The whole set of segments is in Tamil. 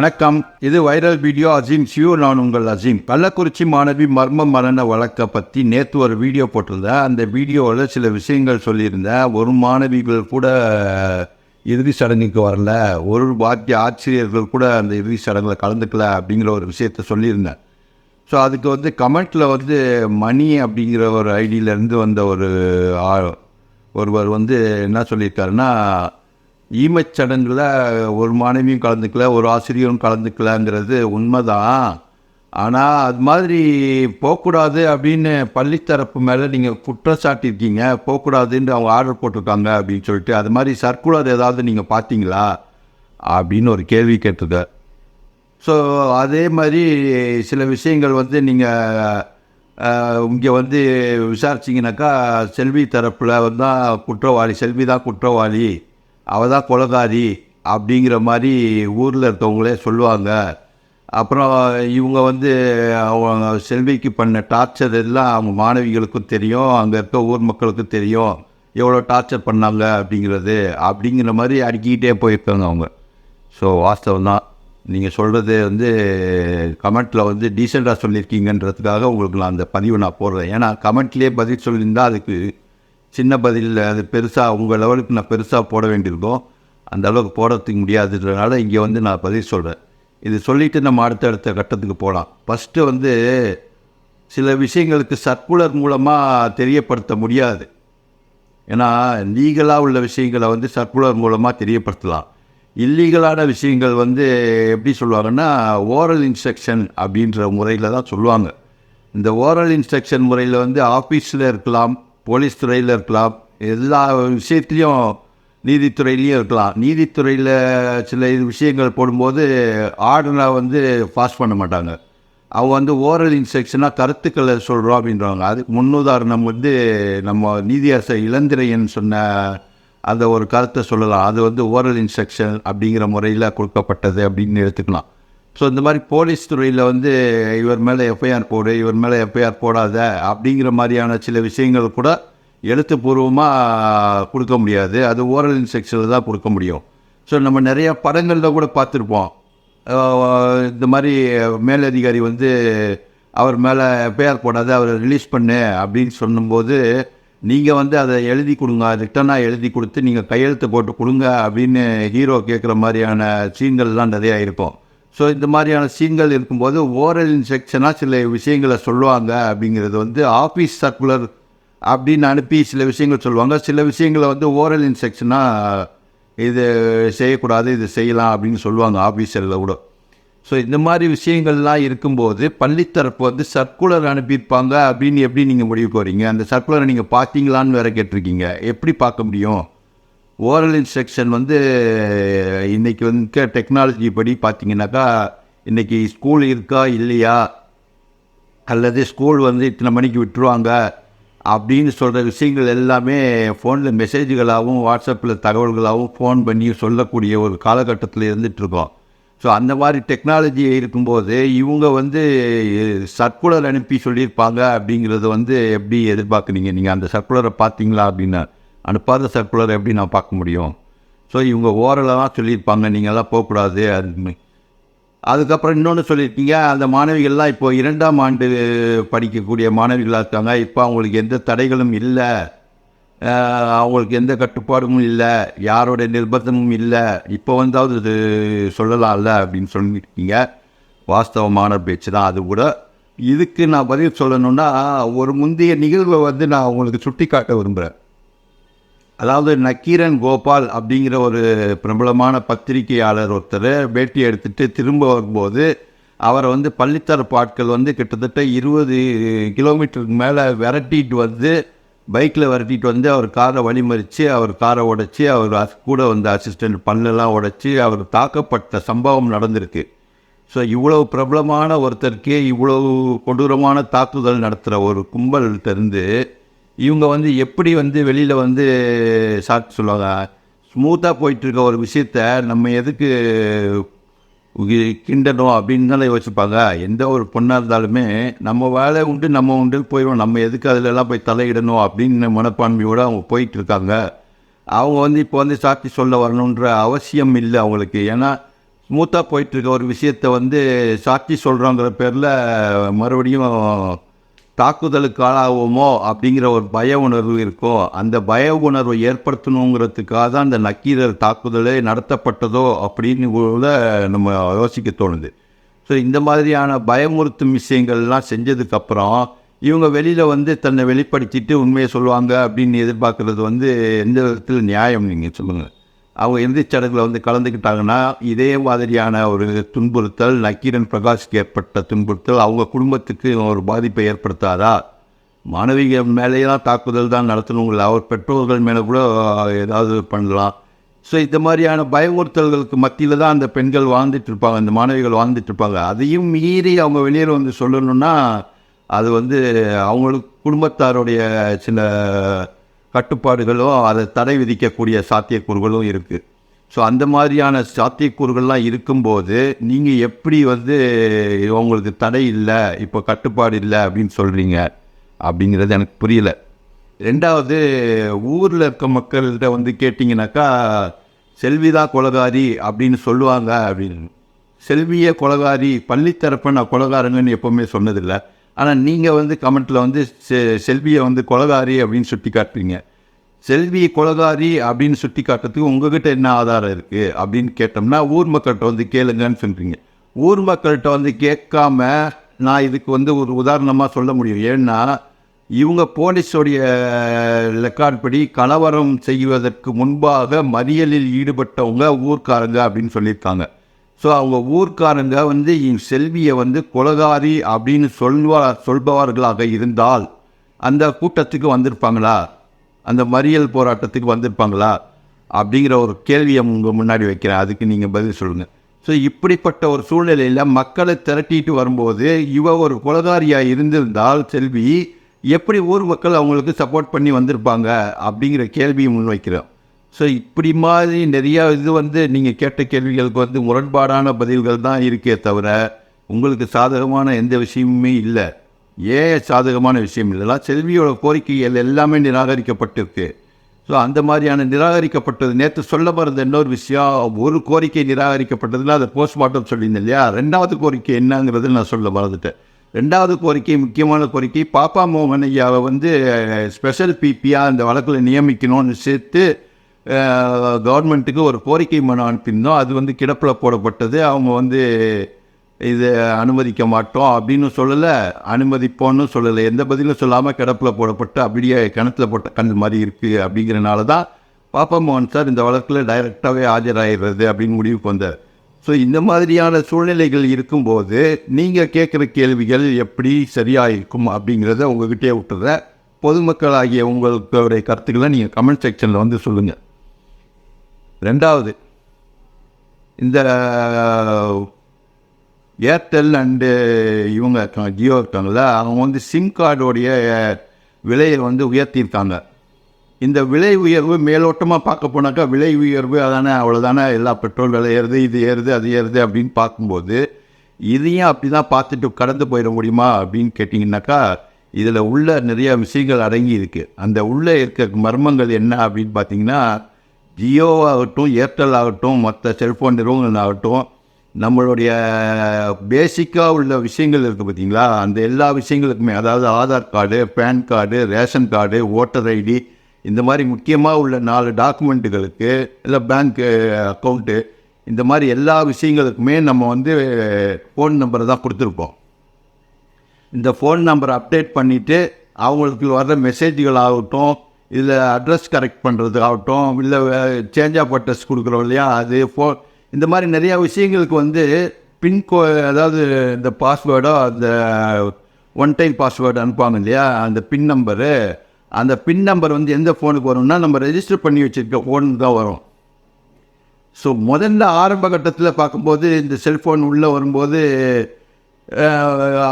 வணக்கம். இது வைரல் வீடியோ அசீம். சியூ நான் உங்கள் அசீம். கள்ளக்குறிச்சி மாணவி மர்ம மரண வழக்கை பற்றி நேற்று ஒரு வீடியோ போட்டிருந்தேன் அந்த வீடியோவில் சில விஷயங்கள் சொல்லியிருந்தேன் ஒரு மாணவிகள் கூட இறுதி சடங்குக்கு வரல. ஒரு பாக்கிய ஆசிரியர்கள் கூட அந்த இறுதி சடங்கில் கலந்துக்கல அப்படிங்கிற ஒரு விஷயத்த சொல்லியிருந்தேன். ஸோ அதுக்கு வந்து கமெண்ட்டில் வந்து மணி அப்படிங்கிற ஒரு ஐடியிலேருந்து வந்த ஒரு ஒருவர் வந்து என்ன சொல்லியிருக்காருன்னா ஈமச்சடங்கில் ஒரு மாணவியும் கலந்துக்கல ஒரு ஆசிரியரும் கலந்துக்கலங்கிறது உண்மைதான். ஆனால் அது மாதிரி போகக்கூடாது அப்படின்னு பள்ளித்தரப்பு மேலே நீங்கள் குற்றம் சாட்டியிருக்கீங்க போகக்கூடாதுன்னு அவங்க ஆர்டர் போட்டிருக்காங்க அப்படின்னு சொல்லிட்டு அது மாதிரி சர்க்குலர் ஏதாவது நீங்கள் பார்த்தீங்களா? அப்படின்னு ஒரு கேள்வி கேட்டிருக்கார் ஸோ அதே மாதிரி சில விஷயங்கள் வந்து நீங்கள் இங்கே வந்து விசாரிச்சிங்கனாக்கா செல்வி தரப்பில் வந்து தான் குற்றவாளி செல்வி தான் குற்றவாளி. அவள் தான் கொலகாரி அப்படிங்கிற மாதிரி ஊரில் இருக்கவங்களே சொல்லுவாங்க. அப்புறம் இவங்க வந்து அவங்க செல்விக்கு பண்ண டார்ச்சர் எல்லாம் அவங்க மாணவிகளுக்கும் தெரியும் அங்கே இருக்க ஊர் மக்களுக்கும் தெரியும். எவ்வளோ டார்ச்சர் பண்ணாங்க அப்படிங்கிறது அப்படிங்கிற மாதிரி அடுக்கிக்கிட்டே போயிருக்காங்க அவங்க. ஸோ வாஸ்தவம் தான். நீங்கள் சொல்கிறது வந்து கமெண்ட்டில் வந்து டீசெண்டாக சொல்லியிருக்கீங்கன்றதுக்காக உங்களுக்கு நான் அந்த பதிவை நான் போடுறேன். ஏன்னா கமெண்ட்லேயே பதில் சொல்லியிருந்தால் அதுக்கு சின்ன பதில் அது பெருசாக உங்கள் லெவலுக்கு நான் பெருசாக போட வேண்டியிருக்கோம் அந்த அளவுக்கு போடுறதுக்கு முடியாதுன்றதுனால இங்கே வந்து நான் பதில் சொல்கிறேன் இது சொல்லிவிட்டு நம்ம அடுத்தடுத்த கட்டத்துக்கு போகலாம் ஃபஸ்ட்டு வந்து சில விஷயங்களுக்கு சர்க்குலர் மூலமாக தெரியப்படுத்த முடியாது. ஏன்னா லீகலாக உள்ள விஷயங்களை வந்து சர்க்குலர் மூலமாக தெரியப்படுத்தலாம். இல்லீகலான விஷயங்கள் வந்து எப்படி சொல்லுவாங்கன்னா ஓரல் இன்ஸ்ட்ரக்ஷன் அப்படின்ற முறையில் தான் சொல்லுவாங்க. இந்த ஓரல் இன்ஸ்ட்ரக்ஷன் முறையில் வந்து ஆஃபீஸில் இருக்கலாம் போலீஸ் துறையில் இருக்கலாம். எல்லா விஷயத்துலேயும் நீதித்துறையிலையும் இருக்கலாம். நீதித்துறையில் சில இது விஷயங்கள் போடும்போது ஆர்டரை வந்து பாஸ் பண்ண மாட்டாங்க. அவங்க வந்து ஓரல் இன்ஸ்ட்ரக்ஷனாக கருத்துக்களை சொல்கிறோம் அப்படின்றாங்க அதுக்கு முன்னுதாரணம் வந்து நம்ம நீதியரசர் இளந்திரையன் சொன்ன அந்த ஒரு கருத்தை சொல்லலாம். அது வந்து ஓரல் இன்ஸ்ட்ரக்ஷன் அப்படிங்கிற முறையில் கொடுக்கப்பட்டது அப்படின்னு எடுத்துக்கலாம். ஸோ இந்த மாதிரி போலீஸ் துறையில் வந்து இவர் மேலே எஃப்ஐஆர் போடு இவர் மேலே எஃப்ஐஆர் போடாத அப்படிங்கிற மாதிரியான சில விஷயங்கள் கூட எழுத்துப்பூர்வமாக கொடுக்க முடியாது. அது ஓரல் இன்ஸ்ட்ரக்ஷனில் தான் கொடுக்க முடியும். ஸோ நம்ம நிறைய படங்களில் கூட பார்த்துருப்போம். இந்த மாதிரி மேலதிகாரி வந்து அவர் மேலே எஃப்ஐஆர் போடாத அவரை ரிலீஸ் பண்ணு அப்படின்னு சொல்லும்போது நீங்கள் வந்து அதை எழுதி கொடுங்க. ரிட்டனாக எழுதி கொடுத்து நீங்கள் கையெழுத்து போட்டு கொடுங்க அப்படின்னு ஹீரோ கேட்குற மாதிரியான சீன்கள்லாம் நிறையா இருக்கும். ஸோ இந்த மாதிரியான சீன்கள் இருக்கும்போது ஓரல் இன்ஸ்ட்ரக்ஷனாக சில விஷயங்களை சொல்லுவாங்க அப்படிங்கிறது வந்து ஆஃபீஸ் சர்க்குலர் அப்படின்னு அனுப்பி சில விஷயங்கள் சொல்லுவாங்க. சில விஷயங்களை வந்து ஓரல் இன்ஸ்ட்ரக்ஷனாக இது செய்யக்கூடாது இது செய்யலாம் அப்படின்னு சொல்லுவாங்க ஆஃபீஸரில் கூட. ஸோ இந்த மாதிரி விஷயங்கள்லாம் இருக்கும்போது பள்ளித்தரப்பு வந்து சர்க்குலர் அனுப்பியிருப்பாங்க அப்படின்னு எப்படி நீங்கள் முடிவு போகிறீங்க அந்த சர்க்குலரை நீங்கள் பார்த்தீங்களான்னு வேறு கேட்டிருக்கீங்க. எப்படி பார்க்க முடியும்? ஓரல் இன்ஸ்ட்ரக்ஷன் வந்து இன்றைக்கி வந்து டெக்னாலஜி படி பார்த்தீங்கன்னாக்கா இன்றைக்கி ஸ்கூல் இருக்கா இல்லையா? அல்லது ஸ்கூல் வந்து இத்தனை மணிக்கு விட்டுருவாங்க? அப்படின்னு சொல்கிற விஷயங்கள் எல்லாமே ஃபோனில் மெசேஜ்களாகவும் வாட்ஸ்அப்பில் தகவல்களாகவும் ஃபோன் பண்ணி சொல்லக்கூடிய ஒரு காலகட்டத்தில் இருந்துகிட்ருக்கோம் ஸோ அந்த மாதிரி டெக்னாலஜி இருக்கும்போது இவங்க வந்து சர்க்குலர் அனுப்பி சொல்லியிருப்பாங்க அப்படிங்கிறத வந்து எப்படி எதிர்பார்க்குறீங்க? நீங்கள் அந்த சர்க்குலரை பார்த்தீங்களா அப்படின்னா? அனுப்பாத சர்க்குலர் எப்படி நான் பார்க்க முடியும்? ஸோ இவங்க ஓரளவாக சொல்லியிருப்பாங்க நீங்கள்லாம் போகக்கூடாது அது அதுக்கப்புறம் இன்னொன்று சொல்லியிருக்கீங்க அந்த மாணவிகள்லாம் இப்போ இரண்டாம் ஆண்டு படிக்கக்கூடிய மாணவிகளாக இருக்காங்க. இப்போ அவங்களுக்கு எந்த தடைகளும் இல்லை. அவங்களுக்கு எந்த கட்டுப்பாடும் இல்லை. யாரோட நிர்பந்தமும் இல்லை. இப்போ வந்தாவது இது சொல்லலாம்ல அப்படின்னு சொல்லியிருக்கீங்க. வாஸ்தவமான பேச்சு தான் அது கூட. இதுக்கு நான் பதில் சொல்லணுன்னா ஒரு முந்தைய நிகழ்வை வந்து நான் உங்களுக்கு சுட்டி காட்ட விரும்புகிறேன் அதாவது நக்கீரன் கோபால் அப்படிங்கிற ஒரு பிரபலமான பத்திரிகையாளர் ஒருத்தர் பேட்டி எடுத்துகிட்டு திரும்ப வரும்போது அவரை வந்து பள்ளித்தரப்பு ஆட்கள் வந்து கிட்டத்தட்ட இருபது கிலோமீட்டருக்கு மேலே விரட்டிட்டு வந்து பைக்கில் விரட்டிட்டு வந்து அவர் காரை வழிமறித்து அவர் காரை உடைச்சி அவர் அஸ்- கூட வந்த அசிஸ்டண்ட் பல்லெல்லாம் உடைச்சி அவர் தாக்கப்பட்ட சம்பவம் நடந்திருக்கு. ஸோ இவ்வளவு பிரபலமான ஒருத்தருக்கே இவ்வளவு கொடூரமான தாக்குதல் நடத்துகிற ஒரு கும்பல்கிட்ட இருந்து இவங்க வந்து எப்படி வந்து வெளியில் வந்து சாக்கு சொல்லுவாங்க ஸ்மூத்தாக போயிட்டுருக்க ஒரு விஷயத்த நம்ம எதுக்கு கிண்டணும் அப்படின்னு தான் யோசிப்பாங்க. எந்த ஒரு பொண்ணாக இருந்தாலுமே நம்ம வேலை உண்டு நம்ம உண்டு போயிடுவோம் நம்ம எதுக்கு அதிலெல்லாம் போய் தலையிடணும் அப்படின்னு மனப்பான்மையோடு அவங்க போயிட்டு இருக்காங்க அவங்க வந்து இப்போ வந்து சாட்சி சொல்ல வரணுன்ற அவசியம் இல்லை அவங்களுக்கு. ஏன்னா ஸ்மூத்தாக போயிட்டுருக்க ஒரு விஷயத்த வந்து சாட்சி சொல்கிறோங்கிற பேரில் மறுபடியும் தாக்குதலுக்கு ஆளாகுமோ அப்படிங்கிற ஒரு பய உணர்வு இருக்கோ அந்த பய உணர்வை ஏற்படுத்தணுங்கிறதுக்காக தான் அந்த நக்கீரர் தாக்குதலே நடத்தப்பட்டதோ அப்படின்னு கூட நம்ம யோசிக்க தோணுது. ஸோ இந்த மாதிரியான பயமுறுத்தும் விஷயங்கள்லாம் செஞ்சதுக்கப்புறம் இவங்க வெளியில் வந்து தன்னை வெளிப்படுத்திட்டு உண்மையை சொல்லுவாங்க அப்படின்னு எதிர்பார்க்குறது வந்து எந்த விதத்தில் நியாயம் நீங்கள் சொல்லுங்கள் அவங்க இறுதிச் சடங்கில் வந்து கலந்துக்கிட்டாங்கன்னா இதே மாதிரியான ஒரு துன்புறுத்தல் நக்கீரன் பிரகாஷ்க்கு ஏற்பட்ட துன்புறுத்தல் அவங்க குடும்பத்துக்கு ஒரு பாதிப்பை ஏற்படுத்தாதா? மாணவிகள் மேலேயெல்லாம் தாக்குதல் தான் நடத்தணுங்கள அவர் பெற்றோர்கள் மேலே கூட ஏதாவது பண்ணலாம். ஸோ இந்த மாதிரியான பயமுறுத்தல்களுக்கு மத்தியில் தான் அந்த பெண்கள் வாழ்ந்துட்டு இருப்பாங்க அந்த மாணவிகள் வாழ்ந்துட்டு இருப்பாங்க. அதையும் மீறி அவங்க வெளியில் வந்து சொல்லணுன்னா அது வந்து அவங்களுக்கு குடும்பத்தாருடைய சில கட்டுப்பாடுகளும் அதை தடை விதிக்கக்கூடிய சாத்தியக்கூறுகளும் இருக்குது ஸோ அந்த மாதிரியான சாத்தியக்கூறுகள்லாம் இருக்கும்போது நீங்கள் எப்படி வந்து உங்களுக்கு தடை இல்லை இப்போ கட்டுப்பாடு இல்லை அப்படின்னு சொல்கிறீங்க அப்படிங்கிறது எனக்கு புரியல. ரெண்டாவது ஊரில் இருக்க மக்கள்கிட்ட வந்து கேட்டிங்கனாக்கா செல்விதா கொலகாரி அப்படின்னு சொல்லுவாங்க அப்படின்னு. செல்வியே கொலகாரி பள்ளித்தரப்பை நான் கொலகாரங்கன்னு எப்போவுமே சொன்னதில்லை. ஆனால் நீங்கள் வந்து கமெண்ட்டில் வந்து செ செல்வியை வந்து கொலகாரி அப்படின்னு சுட்டி காட்டுறீங்க. செல்வி கொலகாரி அப்படின்னு சுட்டி காட்டுறதுக்கு உங்ககிட்ட என்ன ஆதாரம் இருக்குது அப்படின்னு கேட்டோம்னா ஊர் மக்கள்கிட்ட வந்து கேளுங்கன்னு சொல்கிறீங்க ஊர் மக்கள்கிட்ட வந்து கேட்காம நான் இதுக்கு வந்து ஒரு உதாரணமாக சொல்ல முடியும். ஏன்னா இவங்க போலீஸோடைய ரெக்கார்ட் படி கலவரம் செய்வதற்கு முன்பாக மறியலில் ஈடுபட்டவங்க ஊர்க்காரங்க அப்படின்னு சொல்லியிருக்காங்க. ஸோ அவங்க ஊர்க்காரங்க வந்து என் செல்வியை வந்து கொலகாரி அப்படின்னு சொல்வா சொல்பவர்களாக இருந்தால் அந்த கூட்டத்துக்கு வந்திருப்பாங்களா? அந்த மறியல் போராட்டத்துக்கு வந்திருப்பாங்களா? அப்படிங்கிற ஒரு கேள்வியை உங்கள் முன்னாடி வைக்கிறேன். அதுக்கு நீங்கள் பதில் சொல்லுங்கள் ஸோ இப்படிப்பட்ட ஒரு சூழ்நிலையில் மக்களை திரட்டிட்டு வரும்போது இவ ஒரு கொலகாரியாக இருந்திருந்தால் செல்வி எப்படி ஊர் மக்கள் அவங்களுக்கு சப்போர்ட் பண்ணி வந்திருப்பாங்க? அப்படிங்கிற கேள்வியை முன்வைக்கிறோம் ஸோ இப்படி மாதிரி நிறையா இது வந்து நீங்கள் கேட்ட கேள்விகளுக்கு வந்து முரண்பாடான பதில்கள் தான் இருக்கே தவிர உங்களுக்கு சாதகமான எந்த விஷயமுமே இல்லை. ஏன் சாதகமான விஷயம்? இல்லைனா செல்வியோட கோரிக்கைகள் எல்லாமே நிராகரிக்கப்பட்டிருக்கு. ஸோ அந்த மாதிரியான நிராகரிக்கப்பட்டது நேற்று சொல்ல மறந்த இன்னொரு விஷயம் ஒரு கோரிக்கை நிராகரிக்கப்பட்டதுன்னா அதை போஸ்ட்மார்ட்டம் சொல்லியிருந்தேன் இல்லையா? ரெண்டாவது கோரிக்கை என்னங்கிறது நான் சொல்ல மறந்துட்டேன். ரெண்டாவது கோரிக்கை முக்கியமான கோரிக்கை பாப்பா மோகன் ஐயாவை வந்து ஸ்பெஷல் பிபியாக அந்த வழக்கில் நியமிக்கணும்னு சேர்த்து கவர்மெண்ட்டுக்கு ஒரு கோரிக்கை மனு அனுப்பியிருந்தோம். அது வந்து கிடப்பில் போடப்பட்டது. அவங்க வந்து இது அனுமதிக்க மாட்டோம் அப்படின்னு சொல்லலை. அனுமதிப்போன்னு சொல்லலை. எந்த பதிலும் சொல்லாமல் கிடப்பில் போடப்பட்டு அப்படியே கிணத்துல போட்ட கண் மாதிரி இருக்குது அப்படிங்கிறனால தான் பாப்பா மோகன் சார் இந்த வழக்கில் டைரெக்டாகவே ஆஜராகிறது அப்படின்னு முடிவுக்கு வந்தார். ஸோ இந்த மாதிரியான சூழ்நிலைகள் இருக்கும்போது நீங்கள் கேட்குற கேள்விகள் எப்படி சரியாக இருக்கும் அப்படிங்கிறத உங்ககிட்டயே விட்டுறேன். பொதுமக்களாகிய உங்களுக்கு கருத்துக்களை நீங்கள் கமெண்ட் செக்ஷனில் வந்து சொல்லுங்கள் ரெண்டாவது இந்த ஏர்டெல் அண்டு இவங்க இருக்காங்க ஜியோ இருக்காங்களா அவங்க வந்து சிம் கார்டோடைய விலையை வந்து உயர்த்தியிருக்காங்க. இந்த விலை உயர்வு மேலோட்டமாக பார்க்க போனாக்கா விலை உயர்வு அதானே அவ்வளோதானே எல்லா பெட்ரோல் விலை ஏறுது இது ஏறுது அது ஏறுது அப்படின்னு பார்க்கும்போது இதையும் அப்படி தான் பார்த்துட்டு கடந்து போயிட முடியுமா அப்படின்னு கேட்டிங்கனாக்கா இதில் உள்ள நிறைய விஷயங்கள் அடங்கி இருக்குது அந்த உள்ளே இருக்க மர்மங்கள் என்ன அப்படின்னு பார்த்தீங்கன்னா ஜியோ ஆகட்டும் ஏர்டெல் ஆகட்டும் மற்ற செல்ஃபோன் நிறுவனங்கள் ஆகட்டும் நம்மளுடைய பேசிக்காக உள்ள விஷயங்கள் இருக்குது பார்த்தீங்களா? அந்த எல்லா விஷயங்களுக்குமே அதாவது Aadhaar card PAN card ration card voter ID இந்த மாதிரி முக்கியமாக உள்ள நாலு டாக்குமெண்ட்டுகளுக்கு இல்லை பேங்க்கு அக்கௌண்ட்டு இந்த மாதிரி எல்லா விஷயங்களுக்குமே நம்ம வந்து ஃபோன் நம்பரை தான் கொடுத்துருப்போம். இந்த ஃபோன் நம்பரை அப்டேட் பண்ணிவிட்டு அவங்களுக்கு வர்ற மெசேஜ்கள் ஆகட்டும் இல்லை அட்ரஸ் கரெக்ட் பண்ணுறது ஆகட்டும் இல்லை சேஞ்ச் ஆஃப் அட்ரஸ் கொடுக்குறோம் இல்லையா அது ஃபோ இந்த மாதிரி நிறையா விஷயங்களுக்கு வந்து பின்கோ அதாவது இந்த பாஸ்வேர்டோ அந்த ஒன் டைம் பாஸ்வேர்டு அனுப்புவாங்க இல்லையா அந்த பின் நம்பரு அந்த பின் நம்பர் வந்து எந்த ஃபோனுக்கு வரும்னா நம்ம ரெஜிஸ்டர் பண்ணி வச்சுருக்க ஃபோனு தான் வரும். ஸோ முதல்ல ஆரம்ப கட்டத்தில் பார்க்கும்போது இந்த செல்ஃபோன் உள்ளே வரும்போது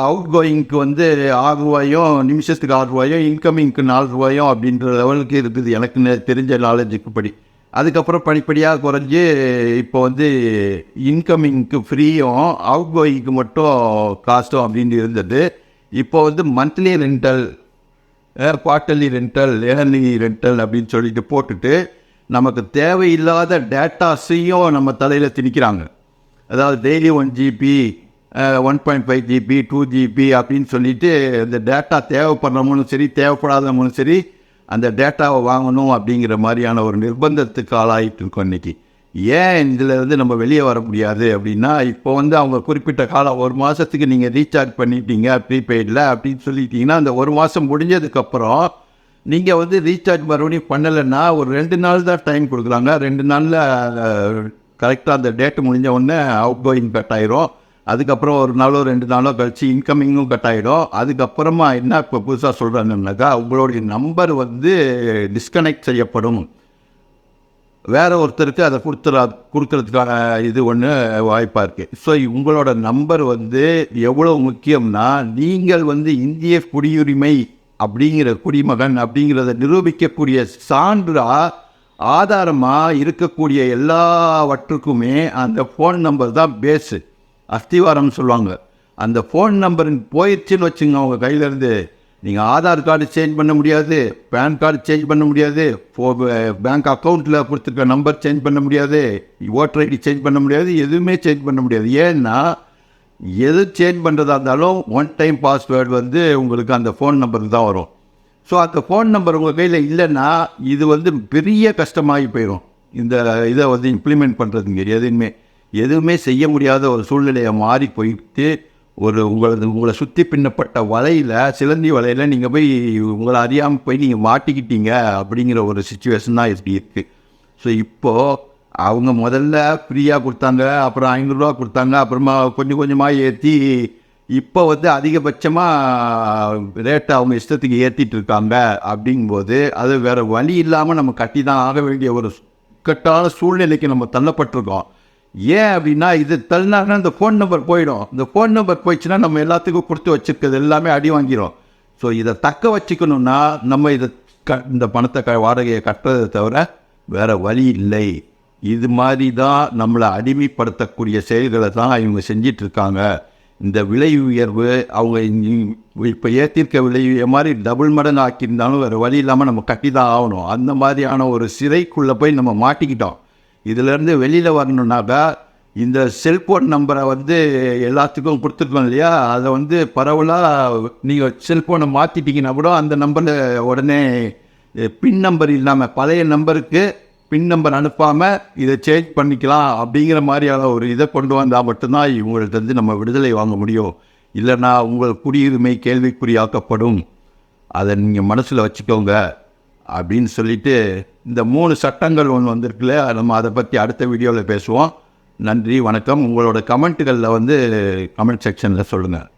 அவுட் கோயிங்க்கு வந்து ஆறு ரூபாயும் நிமிஷத்துக்கு ஆறு ரூபாயும் இன்கமிங்க்கு நாலு ரூபாயும் அப்படின்ற லெவலுக்கு இருக்குது. எனக்கு தெரிஞ்ச நாலேஜுக்கு படி. அதுக்கப்புறம் படிப்படியாக குறைஞ்சி இப்போ வந்து இன்கமிங்க்கு ஃப்ரீயும் அவுட் கோயிங்க்கு மட்டும் காஸ்ட்டும் அப்படின்னு இருந்தது. இப்போ வந்து monthly rental quarterly rental yearly rental அப்படின்னு சொல்லிட்டு போட்டுட்டு நமக்கு தேவையில்லாத டேட்டாஸையும் நம்ம தலையில் திணிக்கிறாங்க. அதாவது daily one GB one point five GB two GB அப்படின்னு சொல்லிட்டு இந்த டேட்டா தேவைப்படுறவங்களும் சரி தேவைப்படாதவங்களும் சரி அந்த டேட்டாவை வாங்கணும் அப்படிங்கிற மாதிரியான ஒரு நிர்பந்தத்துக்கு ஆளாகிட்டு இருக்கோம் இன்றைக்கி ஏன் இதில் வந்து நம்ம வெளியே வர முடியாது அப்படின்னா இப்போ வந்து அவங்க குறிப்பிட்ட காலம் ஒரு மாதத்துக்கு நீங்கள் ரீசார்ஜ் பண்ணிட்டீங்க ப்ரீபெய்டில் அப்படின்னு சொல்லிட்டீங்கன்னா அந்த ஒரு மாதம் முடிஞ்சதுக்கப்புறம் நீங்கள் வந்து ரீசார்ஜ் மறுபடியும் பண்ணலைன்னா ஒரு ரெண்டு நாள் தான் டைம் கொடுக்குறாங்க. ரெண்டு நாளில் கரெக்டாக அந்த டேட்டு முடிஞ்ச உடனே அவுட் கோயிங் கட் ஆயிரும். அதுக்கப்புறம் ஒரு நாளோ ரெண்டு நாளோ கழிச்சு இன்கமிங்கும் கட் ஆகிடும் அதுக்கப்புறமா என்ன இப்போ புதுசாக சொல்கிறாங்கன்னாக்கா உங்களுடைய நம்பர் வந்து டிஸ்கனெக்ட் செய்யப்படும். வேறு ஒருத்தருக்கு அதை கொடுத்துற கொடுக்கறதுக்கான இது ஒன்று வாய்ப்பாக இருக்குது ஸோ உங்களோட நம்பர் வந்து எவ்வளோ முக்கியம்னா நீங்கள் வந்து இந்திய குடியுரிமை அப்படிங்கிற குடிமகன் அப்படிங்கிறத நிரூபிக்கக்கூடிய சான்றாக ஆதாரமாக இருக்கக்கூடிய எல்லாவற்றுக்குமே அந்த ஃபோன் நம்பர் தான் பேஸு அஸ்திவாரம்னு சொல்லுவாங்க. அந்த ஃபோன் நம்பர் போயிடுச்சுன்னு வச்சுங்க அவங்க கையிலேருந்து. நீங்கள் ஆதார் கார்டு சேஞ்ச் பண்ண முடியாது பேன் கார்டு சேஞ்ச் பண்ண முடியாது ஃபோ பேங்க் அக்கௌண்ட்டில் கொடுத்துருக்க நம்பர் சேஞ்ச் பண்ண முடியாது ஓட்டர் ஐடி சேஞ்ச் பண்ண முடியாது எதுவுமே சேஞ்ச் பண்ண முடியாது. ஏன்னா எது சேஞ்ச் பண்ணுறதா இருந்தாலும் ஒன் டைம் பாஸ்வேர்டு வந்து உங்களுக்கு அந்த ஃபோன் நம்பருக்கு தான் வரும். ஸோ அந்த ஃபோன் நம்பர் உங்கள் கையில் இல்லைன்னா இது வந்து பெரிய கஷ்டமாகி போயிடும் இந்த இதை வந்து இம்ப்ளிமெண்ட் பண்ணுறதுங்க எதுவுமே. எதுவுமே செய்ய முடியாத ஒரு சூழ்நிலையை மாறி போயிட்டு ஒரு உங்களது உங்களை சுற்றி பின்னப்பட்ட வலையில் சிலந்தி வலையில் நீங்கள் போய் உங்களை அறியாமல் போய் நீங்கள் மாட்டிக்கிட்டீங்க அப்படிங்கிற ஒரு சுச்சுவேஷன் தான் இப்படி இருக்குது ஸோ இப்போது அவங்க முதல்ல ஃப்ரீயாக கொடுத்தாங்க அப்புறம் ஐநூறுரூவா கொடுத்தாங்க அப்புறமா கொஞ்சம் கொஞ்சமாக ஏற்றி இப்போ வந்து அதிகபட்சமாக ரேட்டை அவங்க இஷ்டத்துக்கு ஏற்றிட்டு இருக்காங்க அப்படிங்கும்போது அது வேறு வழி இல்லாமல் நம்ம கட்டி தான் ஆக வேண்டிய ஒரு இக்கட்டான சூழ்நிலைக்கு நம்ம தள்ளப்பட்டிருக்கோம். ஏன் அப்படின்னா இது தள்ளினாங்கன்னா இந்த ஃபோன் நம்பர் போயிடும். இந்த ஃபோன் நம்பர் போயிடுச்சுன்னா நம்ம எல்லாத்துக்கும் கொடுத்து வச்சுருக்கிறது எல்லாமே அடி வாங்கிடும் ஸோ இதை தக்க வச்சுக்கணுன்னா நம்ம இதை க இந்த பணத்தை க வாடகையை கட்டுறதை தவிர வேறு வழி இல்லை. இது மாதிரி தான் நம்மளை அடிமைப்படுத்தக்கூடிய செயல்களை தான் இவங்க செஞ்சிட்ருக்காங்க. இந்த விலை உயர்வு அவங்க இப்போ ஏற்றிருக்க விலை மாதிரி டபுள் மடங்கு ஆக்கியிருந்தாலும் வேறு வழி இல்லாமல் நம்ம கட்டி தான் ஆகணும். அந்த மாதிரியான ஒரு சிறைக்குள்ளே போய் நம்ம மாட்டிக்கிட்டோம். இதிலேருந்து வெளியில் வரணுன்னாக்கா இந்த செல்ஃபோன் நம்பரை வந்து எல்லாத்துக்கும் கொடுத்துருக்கோம் இல்லையா? அதை வந்து பரவலாக நீங்கள் செல்ஃபோனை மாற்றிட்டீங்கன்னா கூட அந்த நம்பரில் உடனே பின் நம்பர் இல்லாமல் பழைய நம்பருக்கு பின் நம்பர் அனுப்பாமல் இதை சேஞ்ச் பண்ணிக்கலாம் அப்படிங்கிற மாதிரியான ஒரு இதை கொண்டு வந்தால் மட்டும்தான் இவங்கள்ட்ட வந்து நம்ம விடுதலை வாங்க முடியும். இல்லைன்னா உங்கள் குடியுரிமை கேள்விக்குறியாக்கப்படும். அதை நீங்கள் மனசில் வச்சுக்கோங்க. அப்படின்னு சொல்லிட்டு இந்த மூணு சட்டங்கள் ஒன்று வந்திருக்குல்ல நம்ம அதை பற்றி அடுத்த வீடியோவில் பேசுவோம். நன்றி வணக்கம். உங்களோட கமெண்ட்டுகளில் வந்து கமெண்ட் செக்ஷனில் சொல்லுங்கள்